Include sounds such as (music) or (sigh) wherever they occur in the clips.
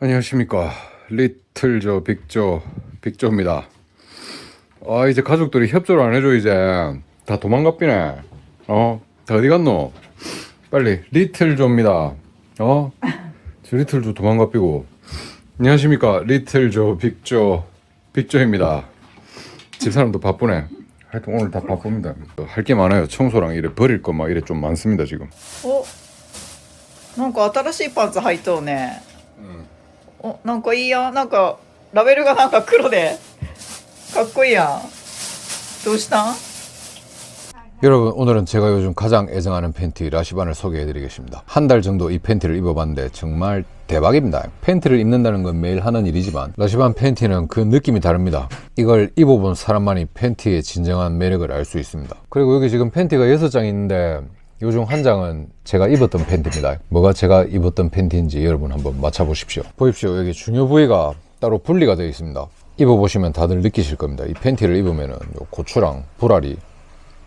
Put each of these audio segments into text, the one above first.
안녕하십니까 리틀조 빅조 빅조입니다 아 이제 가족들이 협조를 안 해줘 이제 다 도망갑비네 어다 어디 갔노 빨리 리틀조입니다 어저 리틀조 도망갑비고 안녕하십니까 리틀조 빅조 빅조입니다 집사람도 바쁘네 하여튼 오늘 다 바쁩니다 할 게 많아요 청소랑 이래 버릴 거 막 이래 좀 많습니다 지금 おなんか新しいパンツ履いとうね、 おなんかいいやんなんかラベルがなんか黒でかっこいいやんどうしたん 여러분 오늘은 제가 요즘 가장 애정하는 팬티 라시반을 소개해드리겠습니다 한 달 정도 이 팬티를 입어봤는데 정말 대박입니다 팬티를 입는다는 건 매일 하는 일이지만 라시반 팬티는 그 느낌이 다릅니다 이걸 입어본 사람만이 팬티의 진정한 매력을 알 수 있습니다 그리고 여기 지금 팬티가 6장 있는데 요 중 한 장은 제가 입었던 팬티입니다. 뭐가 제가 입었던 팬티인지 여러분 한번 맞춰보십시오. 보십시오. 여기 중요 부위가 따로 분리가 되어 있습니다. 입어보시면 다들 느끼실 겁니다. 이 팬티를 입으면 요 고추랑 보라리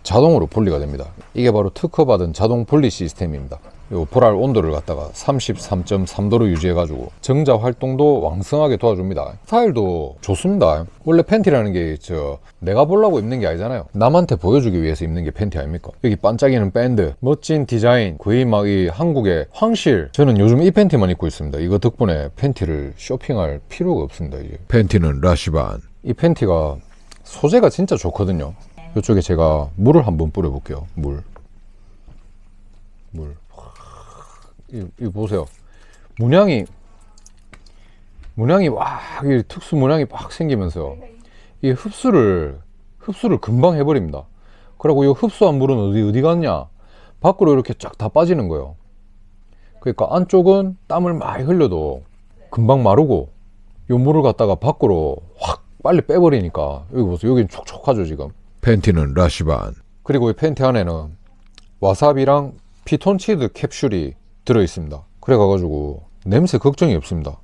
자동으로 분리가 됩니다. 이게 바로 특허받은 자동 분리 시스템입니다. 요 보랄 온도를 갖다가 33.3도로 유지해가지고 정자 활동도 왕성하게 도와줍니다. 스타일도 좋습니다. 원래 팬티라는 게 저 내가 보려고 입는 게 아니잖아요. 남한테 보여주기 위해서 입는 게 팬티 아닙니까? 여기 반짝이는 밴드, 멋진 디자인, 거의 막 이 한국의 황실. 저는 요즘 이 팬티만 입고 있습니다. 이거 덕분에 팬티를 쇼핑할 필요가 없습니다. 이제 팬티는 라시반. 이 팬티가 소재가 진짜 좋거든요. 이쪽에 제가 물을 한번 뿌려볼게요. 물. 물. 이, 이 보세요. 문양이, 문양이 와, 이 특수 문양이 막 생기면서 이 흡수를, 흡수를 금방 해버립니다. 그리고 이 흡수한 물은 어디, 어디 갔냐? 밖으로 이렇게 쫙 다 빠지는 거예요. 그러니까 안쪽은 땀을 많이 흘려도 금방 마르고 요 물을 갖다가 밖으로 확 빨리 빼버리니까 여기 보세요. 여긴 촉촉하죠, 지금. 팬티는 라시반. 그리고 이 팬티 안에는 와사비랑 피톤치드 캡슐이 들어 있습니다. 그래 가지고 냄새 걱정이 없습니다.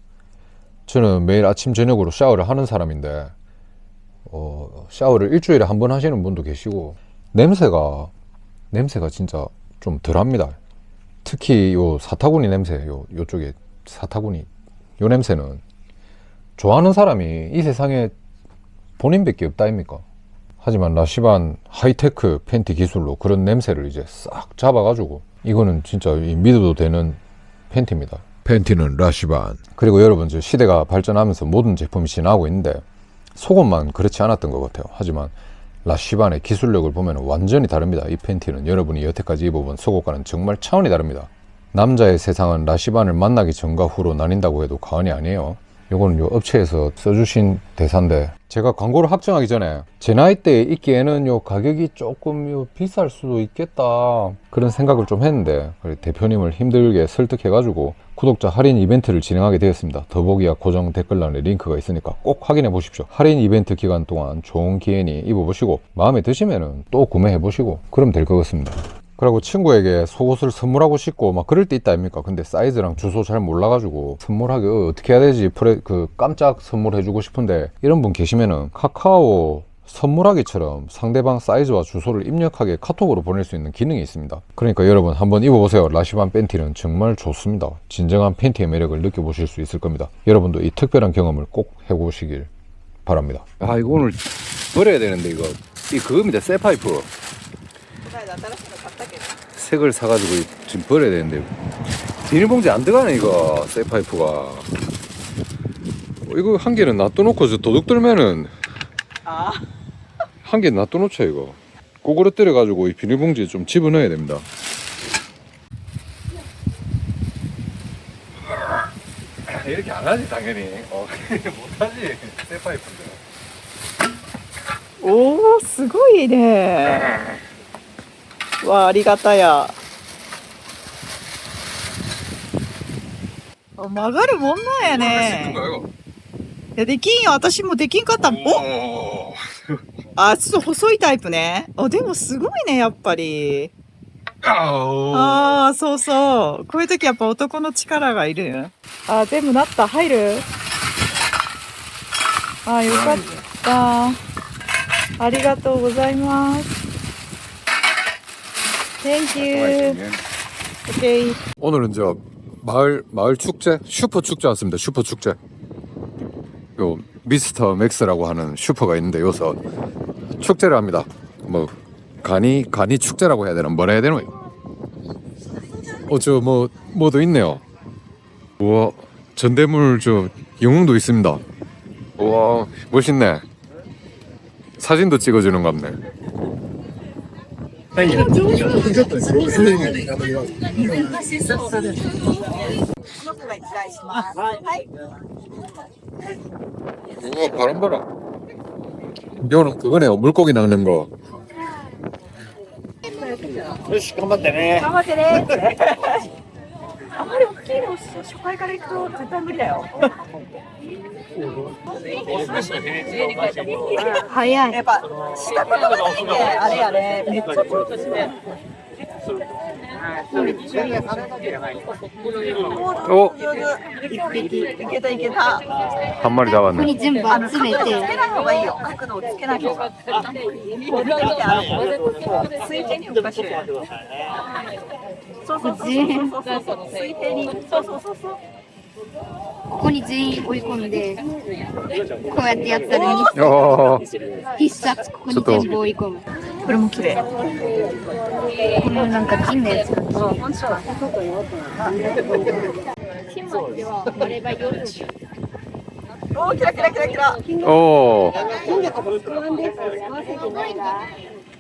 저는 매일 아침 저녁으로 샤워를 하는 사람인데 어, 샤워를 일주일에 한 번 하시는 분도 계시고 냄새가 냄새가 진짜 좀 덜합니다. 특히 요 사타구니 냄새 요 요쪽에 사타구니 요 냄새는 좋아하는 사람이 이 세상에 본인밖에 없다 아닙니까? 하지만 라시반 하이테크 팬티 기술로 그런 냄새를 이제 싹 잡아가지고 이거는 진짜 이 믿어도 되는 팬티입니다. 팬티는 라시반. 그리고 여러분 저 시대가 발전하면서 모든 제품이 진화하고 있는데 속옷만 그렇지 않았던 것 같아요. 하지만 라시반의 기술력을 보면 완전히 다릅니다. 이 팬티는 여러분이 여태까지 입어본 속옷과는 정말 차원이 다릅니다. 남자의 세상은 라시반을 만나기 전과 후로 나뉜다고 해도 과언이 아니에요. 요거는 요 업체에서 써주신 대사인데 제가 광고를 확정하기 전에 제 나이 때 입기에는 요 가격이 조금 요 비쌀 수도 있겠다 그런 생각을 좀 했는데 대표님을 힘들게 설득해가지고 구독자 할인 이벤트를 진행하게 되었습니다. 더보기와 고정 댓글란에 링크가 있으니까 꼭 확인해 보십시오. 할인 이벤트 기간 동안 좋은 기회니 입어보시고 마음에 드시면은 또 구매해 보시고 그럼 될 것 같습니다. 그리고 친구에게 속옷을 선물하고 싶고 막 그럴 때 있다 아닙니까? 근데 사이즈랑 주소 잘 몰라가지고 선물하기 어, 어떻게 해야 되지? 프레, 그 깜짝 선물해주고 싶은데 이런 분 계시면은 카카오 선물하기처럼 상대방 사이즈와 주소를 입력하게 카톡으로 보낼 수 있는 기능이 있습니다. 그러니까 여러분 한번 입어보세요. 라시반 팬티는 정말 좋습니다. 진정한 팬티의 매력을 느껴보실 수 있을 겁니다. 여러분도 이 특별한 경험을 꼭 해보시길 바랍니다. 아 이거 오늘 버려야 되는데 이거 이 그겁니다. 새 파이프. 색을 사가지고 지금 버려야 되는데 비닐봉지 안 들어가네 이거 새 파이프가 어, 이거 한 개는 놔둬놓고 저 도둑 들면은 (laughs) あ 한 개 놔둬놓죠 이거 고구려 때려가지고 이 비닐봉지에 좀 집어넣어야 됩니다 (laughs) 이렇게 안 하지 당연히 어, (laughs) 못하지 새 파이프인데 おおすごいね わありがたや。曲がるもんなんやね。いやできんよ。私もできんかった。おあちょっと細いタイプね。あでもすごいねやっぱり。ああそうそう。こういう時やっぱ男の力がいるあ全部なった。入る？あよかった。ありがとうございます。Thank you Okay 오늘은 저 마을 마을 축제 슈퍼 축제 왔습니다. 슈퍼 축제. 요 미스터 맥스라고 하는 슈퍼가 있는데 여기서 축제를 합니다. 뭐 간이 간이 축제라고 해야 되나 뭐라 해야 되나? 어저 뭐 뭐도 있네요. 우와 전대물 저 영웅도 있습니다. 우와 멋있네. 사진도 찍어주는 것 같네. 우와 바람 봐라. 이거는 그거네요 물고기 낚는 거. よし、頑張ってね。頑張ってね の初回から行くと絶対無理だよ。早い。やっぱしたことがない、あれやね、めっちゃして。お、一匹いけたいけた。あんまりだわね。全部集めて。つけない方がいいよ。角度つけないが。水平に動かしてる。そうそうそうそうそうそう水平にそうそうそうそうここに全員追い込んでこうやってやったら 어, 必殺ここに全部追い込むこれも綺麗このなんか金のやつがおーキラキラキラキラ 오, お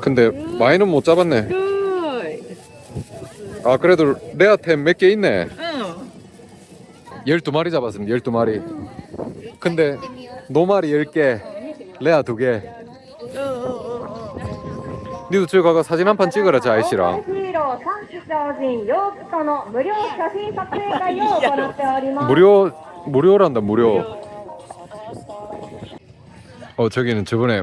근데 많이는 못 잡았네. すごい 아, 그래도 레아템 몇 개 있네. うん 12마리 잡았습니다. 12마리. 근데 노마리 10개, 레아 2개. うんうんうんうん 니도 저기 가서 사진 한 판 찍어라, 저 아이씨랑. ヒーロー三種超人ヨークとの無料写真撮影会を行っております。 무료, 무료란다, 무료. 어, 저기는 저번에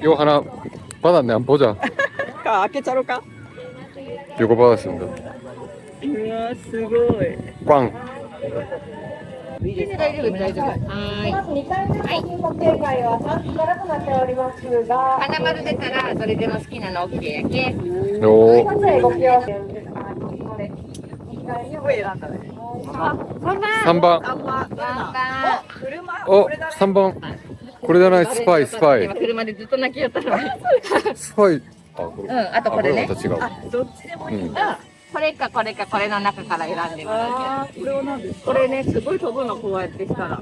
이거 하나 받았네, 한번 보자. か、開けちゃろうか。 이거 받았습니다. うわ、すごい。 꽝. 大丈夫、大丈夫。まず2回目の写真撮影会は3時からとなっておりますが、花丸出たらそれでも好きなの OK やけ 요, 撮影ご起用してすごい選んだね。 3번. 看板。あお、車。 어, これじゃない、スパイ、スパイ。車でずっと泣きやったのに。スパイ。あ、これ。うん、あとこれね。れまた違う。どっちでもいい。うん、これかこれかこれの中から選んでもらう。これは何ですか？これね、すごい飛ぶの、こうやってしたら。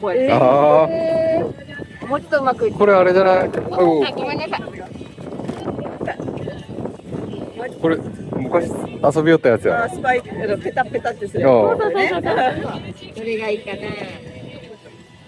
こうやって。ああ。もうちょっとうまくいくこれあれじゃない？あ、ごめんなさい。これ。昔遊びよったやつや。スパイ、ペタペタってする。そうそうそうそう。どれがいいかな。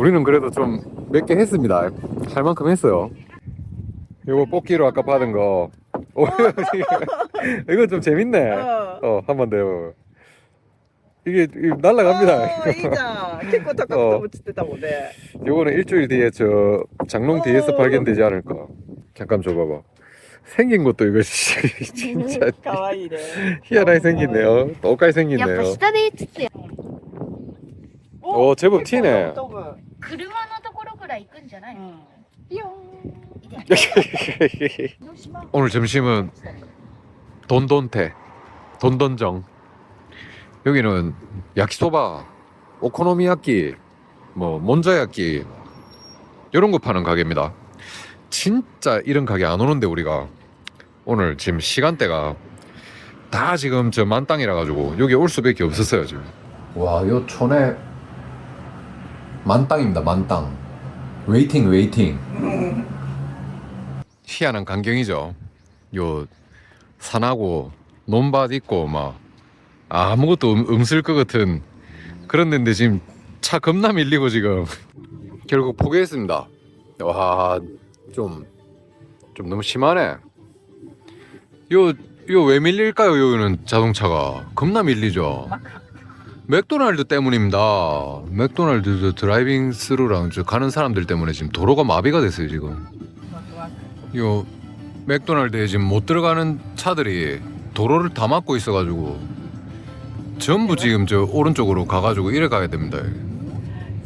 우리는 그래도 좀 몇 개 했습니다. 할 만큼 했어요. 요거 뽑기로 아까 받은 거. 이거 좀 재밌네. 어, 어 한 번 더. 이게, 이게 날라갑니다. 어, 이자. 키코 어. 거는 일주일 뒤에 저 장롱 뒤에서 어. 발견되지 않을까. 잠깐 줘봐봐. 생긴 것도 이거 (laughs) 진짜 (laughs) 희한하게 생기네요. 똑같이 생기네요. 오, 제법 튀네. 飛ぶ車のところくらい行くんじゃないの、ピヨン (laughs) 오늘 점심은 돈돈테 돈돈정 여기는 야키소바 오코노미야끼 뭐 몬자야끼 이런 거 파는 가게입니다 진짜 이런 가게 안 오는데 우리가 오늘 지금 시간대가 다 지금 저 만땅이라 가지고 여기 올 수밖에 없었어요 지금 와요 촌에 만땅입니다 만땅 웨이팅 웨이팅 희한한 광경이죠. 요 산하고 논밭 있고 막 아무것도 음, 음슬 것 같은 그런 데인데 지금 차 겁나 밀리고 지금 (laughs) 결국 포기했습니다. 와, 좀, 좀 너무 심하네. 요, 요 왜 밀릴까요? 여기는 자동차가 겁나 밀리죠. 맥도날드 때문입니다. 맥도날드 저 드라이빙 스루랑 저 가는 사람들 때문에 지금 도로가 마비가 됐어요 지금. 요 맥도날드에 지금 못 들어가는 차들이 도로를 다 막고 있어가지고 전부 지금 저 오른쪽으로 가가지고 이래 가야 됩니다.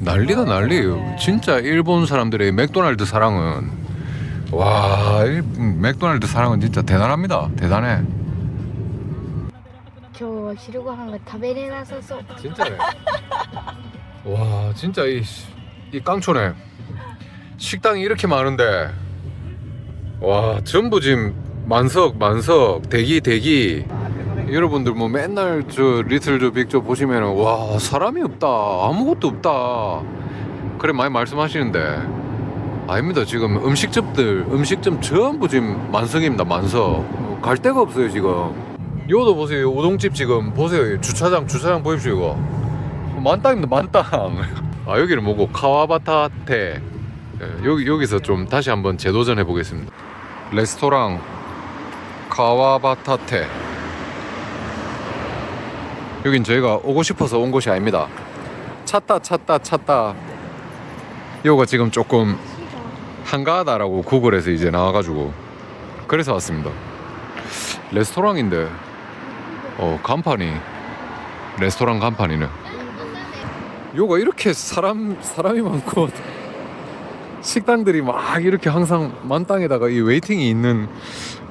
난리다 난리예요. 진짜 일본 사람들의 맥도날드 사랑은 와 일- 맥도날드 사랑은 진짜 대단합니다. 대단해. 거 시루고 한 거 다 베려놨었어. 진짜네. 와 진짜 이, 이 깡초네. 식당이 이렇게 많은데 와 전부 지금 만석 만석 대기 대기 여러분들 뭐 맨날 저 리틀 저 빅 저 보시면은 와 사람이 없다 아무것도 없다 그래 많이 말씀하시는데 아닙니다. 지금 음식점들, 음식점 전부 지금 만성입니다. 만성. 갈 데가 없어요, 지금. 요도 보세요. 우동집 지금 보세요. 주차장 주차장 보십시오 이거. 만땅입니다 만땅. (laughs) 아 여기는 뭐고? 카와바타테. 예, 여기 여기서 좀 다시 한번 재도전해 보겠습니다. 레스토랑 카와바타테. 여긴 저희가 오고 싶어서 온 곳이 아닙니다. 찾다 찾다 찾다. 요거 지금 조금 한가하다라고 구글에서 이제 나와가지고 그래서 왔습니다. 레스토랑인데 어 간판이 레스토랑 간판이네 요가 이렇게 사람 사람이 많고 (laughs) 식당들이 막 이렇게 항상 만땅에다가 이 웨이팅이 있는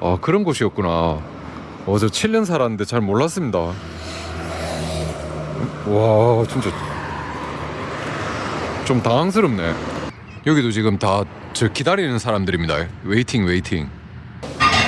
어, 그런 곳이었구나. 어저 7년 살았는데 잘 몰랐습니다. 와 진짜 좀 당황스럽네. 여기도 지금 다 저 기다리는 사람들입니다. 웨이팅 웨이팅.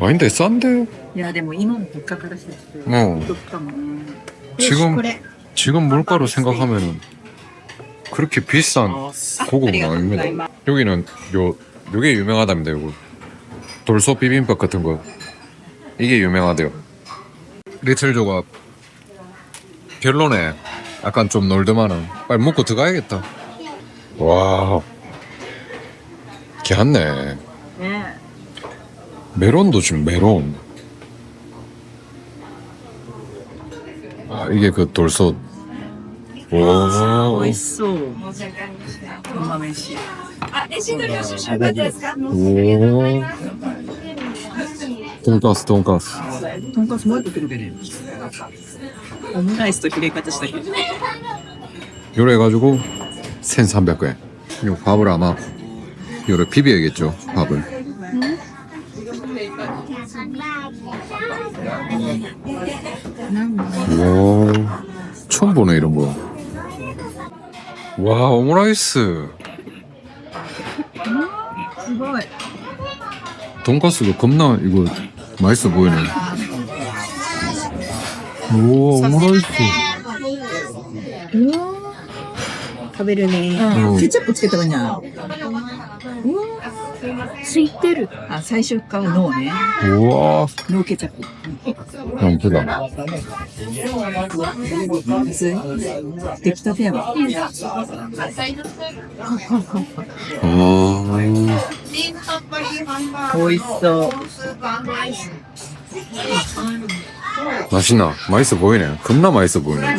아닌데 싼데 いやでも今の物価からして어 お得かもね 지금 これ 지금 물가로 생각하면은 그렇게 비싼 고급은 아닙니다 여기는 요 요게 유명하답니다 요거 돌소 비빔밥 같은 거 이게 유명하대요 리틀 조각 별로네 약간 좀 놀드만한 빨리 먹고 들어가야겠다 와 개한네 ね 메론도 지금 메론 아 이게 그 돌솥 오 美味しそう釜飯 오 돈가스 돈가스 とんかつもう一個くるけねオムライスとヒレカツしたけど 요래 해가지고 1300원 요 밥을 아마 요래 비벼야겠죠 밥을 와 처음 보네 이런 거와 오므라이스 すごい 돈가스도 겁나 이거 맛있어 보이네 우와 오므라이스 食べるねうんケチャップつけたかにゃ ついてるあ、最初からノーね。 우와 ノーケチャップ。 형쁘다 普通出来たてやわ。 아 美味しそう。 맛있나? 맛있어 보이네 겁나 맛있어 보이네 う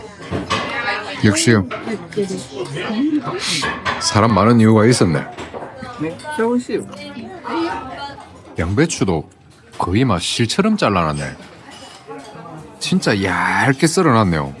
역시요. 사람 많은 이유가 있었네. 양배추도 거의 막 실처럼 잘라놨네. 진짜 얇게 썰어놨네요.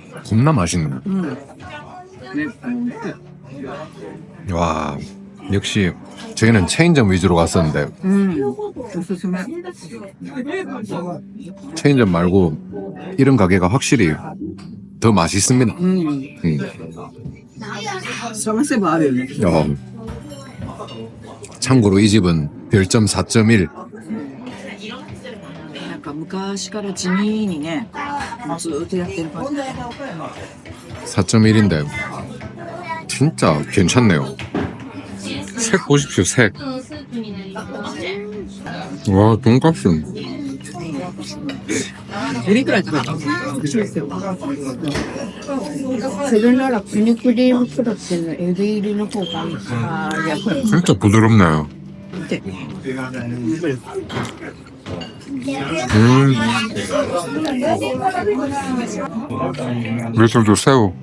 겁나 맛있네. 음. 와 역시 저희는 체인점 위주로 갔었는데 음. 체인점 말고 이런 가게가 확실히 더 맛있습니다. 음. 음. 참고로 이 집은 별점 4.1なんか昔から地味にね、もうずーっとやってる感じ。 4.1인데 진짜 괜찮네요 색 보십시오 색 와, 돈값은 エビくらい食べた。それならプニクリームプラスのエビ入りの方がいいああ、やっぱり 진짜 부드럽네요 見て。 음. 매실도 새우.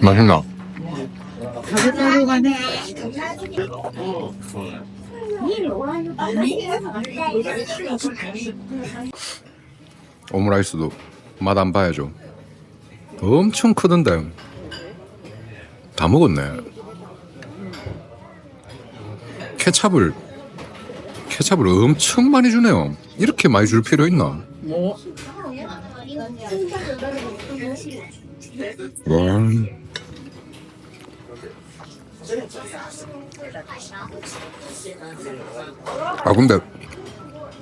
맛있나? 오므라이스도 맛 안 봐야죠. 엄청 크던데. 다 먹었네. 케찹을 케찹을 엄청 많이 주네요. 이렇게 많이 줄 필요 있나? 뭐? 와. 아 근데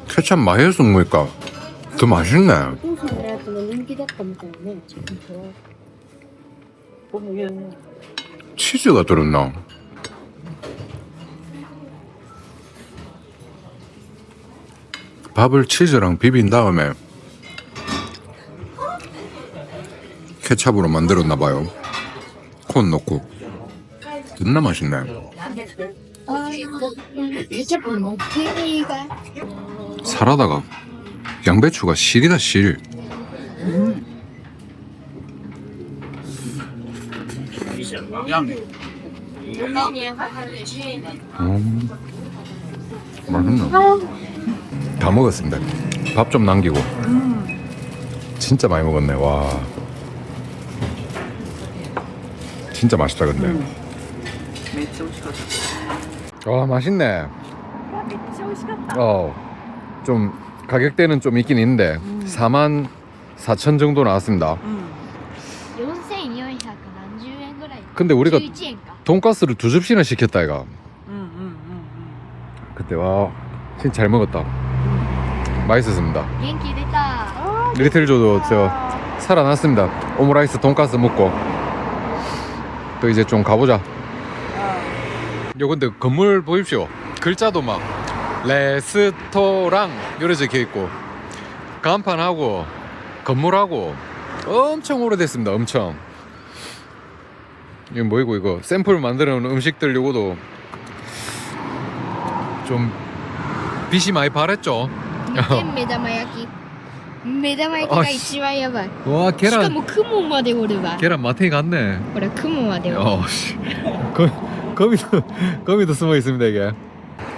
케찹 많이 해서 먹으니까 더 맛있네. 치즈가 들었나? 밥을 치즈랑 비빈 다음에 케찹으로 만들었나 봐요. 콘 넣고. 존나 맛있네. 살아다가 뭐, 양배추가 실이다 실. 음, 맛있네. 다 먹었습니다. 밥 좀 남기고. 진짜 많이 먹었네. 와. 진짜 맛있다 근데. 아 맛있네. 어, 좀 가격대는 좀 있긴 있는데 4만 4천 정도 나왔습니다. 근데 우리가 11円か 돈가스를 두 접시나 시켰다 이가. うんうんうん 그때 와 진짜 잘 먹었다. 맛있었습니다. 元気出た 리틀조도 저 살아났습니다. 오므라이스 돈가스 먹고 또 이제 좀 가보자. 요 근데 건물 보십시오. 글자도 막 레스토랑 이래 적혀 있고 간판하고 건물하고 엄청 오래됐습니다. 엄청. 이거 뭐이고 이거 샘플 만드는 음식들 요거도 좀 빛이 많이 바랬죠. 目玉焼き目玉焼きが一番やばい 와 しか 계란 も雲までおるわ 계란 마탱이 갔네. ほら雲までおる 어, 씨. 거, 거미도 거미도 숨어 있습니다 이게.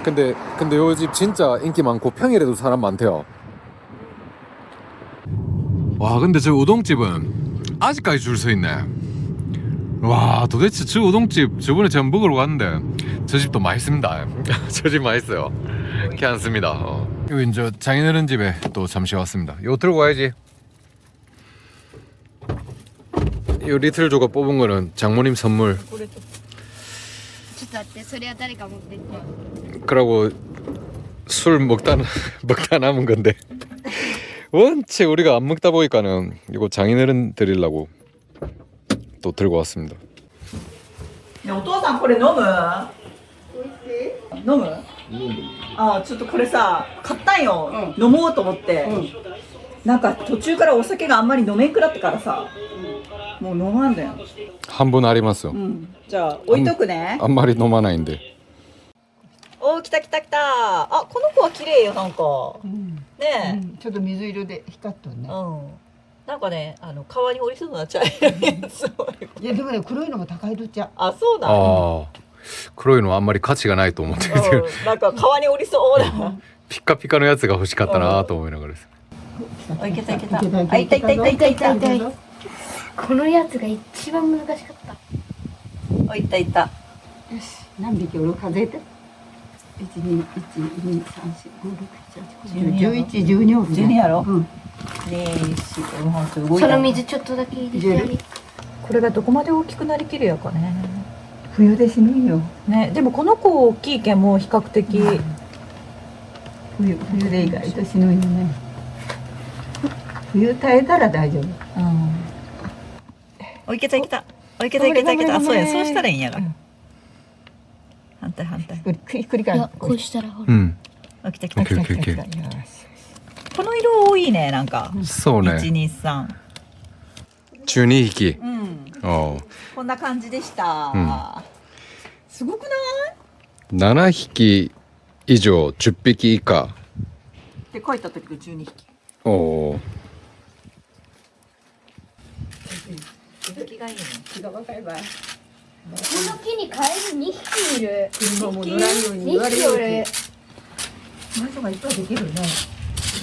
근데 근데 요 집 진짜 인기 많고 평일에도 사람 많대요. 와 근데 저 우동집은 아직까지 줄 서 있네. 와 도대체 저 우동집 저번에 제가 먹으러 갔는데 저 집도 맛있습니다. (laughs) 저 집 맛있어요. 괜찮습니다. 어. 여기 이제 장인어른 집에 또 잠시 왔습니다. 이거 들고 가야지. 이 리틀 조각 뽑은 거는 장모님 선물. 그러고 술 먹다 (laughs) 먹다 남은 건데. (laughs) 원체 우리가 안 먹다 보니까는 이거 장인어른 드리려고 또 들고 왔습니다. ねお父さんこれ飲む飲むあちょっとこれさ買ったんよ、飲もうと思って、なんか途中からお酒があんまり飲めんくなってからさ、もう飲まんだよ、 한 분 아리마스. うん、じゃあ置いとくね、 한 마리 노마나인데. おー来た来た来たあこの子は綺麗よなんか、ねえ、ちょっと水色で光っとるね。うん なんかね、あの川に降りそうになっちゃう。いやでもね黒いのも高いとっちゃ。あ、そうなの黒いのはあんまり価値がないと思ってる、うん、なんか川に降りそうだ。ピッカピカのやつが欲しかったなと思いながらです。あ、いけたいけた。あ、いたいたいたいたいたいた。このやつが一番難しかった。あ、いたいた。よし、何匹おろ数えて。一二一二三四五六七八九十一十二おるね。12やろうん。その水ちょっとだけ入れてこれがどこまで大きくなりきるやかね冬で死ぬよ。ねでもこの子大きいけんもう比較的、冬冬で意外と死ぬよね。冬耐えたら大丈夫。うんおいけたいけたおいけたいけたいけたあそうやそうしたらいいんやが、反対反対ひっくりひっくり返こうしたらほら、うん。あ来た来た来た来た。この色多いねなんか。そうね。12312匹。うん。おこんな感じでした、うん。すごくない？七匹以上十匹以下。って書いた時が12匹。おお出来がいいねこの木にカエル2匹いる。車も乗らんように言わ2れる匹おるマンションがいっぱいできるね。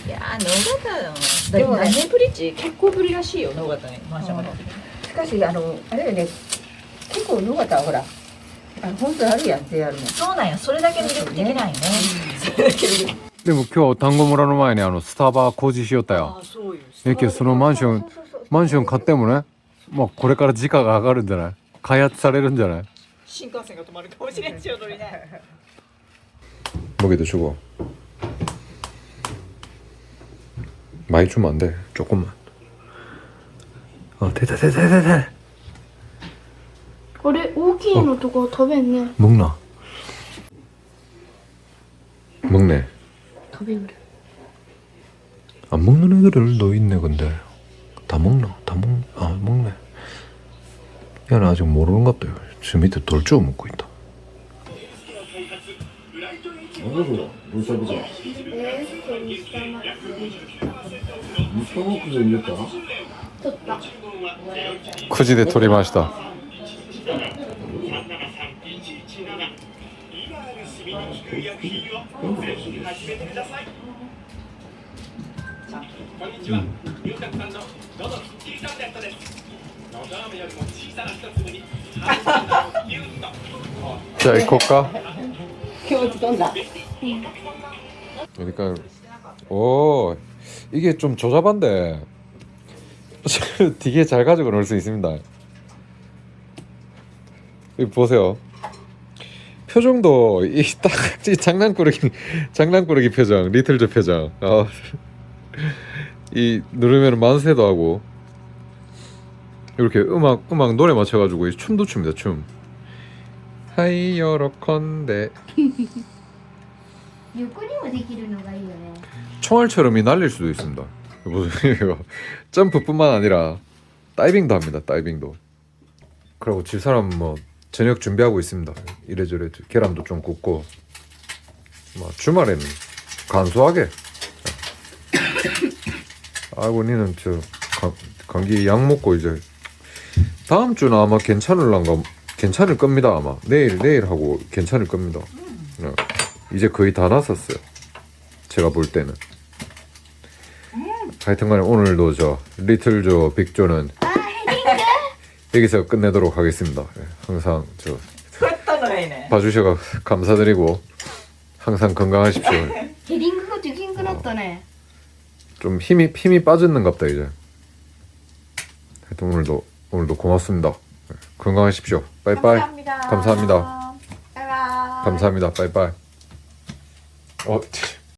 いやー野方のでも何年ぶりっち結構ぶりらしいよ野方にマンションがしかしあのあれよね。結構野方はほらあの本当あるやん JR の。そうなんやそれだけ魅力的なんよね。それだけ魅力でも今日単語村の前にあのスタバ工事しよったよ。えけどそのマンションマンション買ってもね、まあこれから時価が上がるんじゃない？開発されるんじゃない新幹線が止まるかもしれん千代のりね 먹이도 주고 많이 주면 안 돼. 조금만. 어, 됐다, 됐다, 됐다, 됐다. これ大きいのとこ食べんね 먹나? 먹네. 食べる 안 먹는 애들도 있네, 근데. 다 먹나? 아. 얘는 아직 모르는 것 같아요. 저 밑에 돌주워 먹고 있다. 쿠지대 토리 마시다. 자, 이코까 겨우 떤다. 그러니까 오 이게 좀 조잡한데 (laughs) 되게 잘 가지고 놀 수 있습니다. 이 보세요. 표정도 이딱 장난꾸러기 장난꾸러기 표정, 리틀즈 표정. 어. 이 누르면 만세도 하고 이렇게 음악 음악 노래 맞춰가지고 이 춤도 춥니다 춤. 하이 여러컨대 (laughs) 横にもできるのがいいよね 총알처럼 이 날릴 수도 있습니다. (laughs) 보세요. 이거 점프뿐만 아니라 다이빙도 합니다. 다이빙도. 그리고 집사람 뭐 저녁 준비하고 있습니다. 이래저래 계란도 좀 굽고 뭐 주말에는 간소하게. (coughs) 아이고 니는 저 감, 감기 약 먹고 이제 다음 주는 아마 괜찮을란가 괜찮을 겁니다 아마 내일 내일 하고 괜찮을 겁니다. 네. 이제 거의 다 났었어요. 제가 볼 때는. 하여튼간에 오늘도 저 리틀조 빅조는 (laughs) 여기서 끝내도록 하겠습니다. 예, 항상 저 봐주셔서 감사드리고 항상 건강하십시오. (laughs) 어. 좀 힘이 힘이 빠졌는갑다 이제. 하여튼 오늘도 오늘도 고맙습니다. 예, 건강하십시오. 빠이빠이. 감사합니다. 감사합니다. 빠이빠이. 어.